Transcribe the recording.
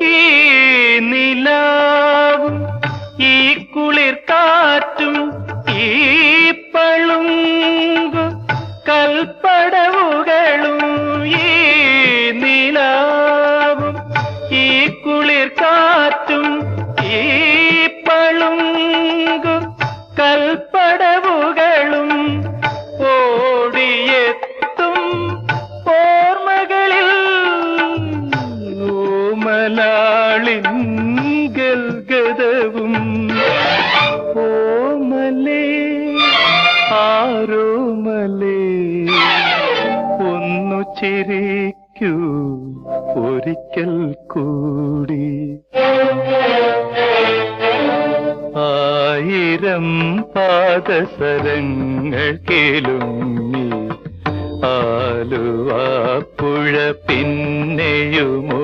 ഈ നിലാവും ഈ കുളിർ കാറ്റും ഈ പളുങ്കു കൽപ്പടവുകളും ഈ നിലാവും ഈ കുളിർ ഗൽഗതവും ഓമലേ ആരോമലേ ഒന്നു ചിരിക്കൂ ഒരിക്കൽ കൂടി. ആയിരം പാദസരങ്ങൾ കേളുങ്ങി ആലുവാ പുഴ പിന്നെയുമോ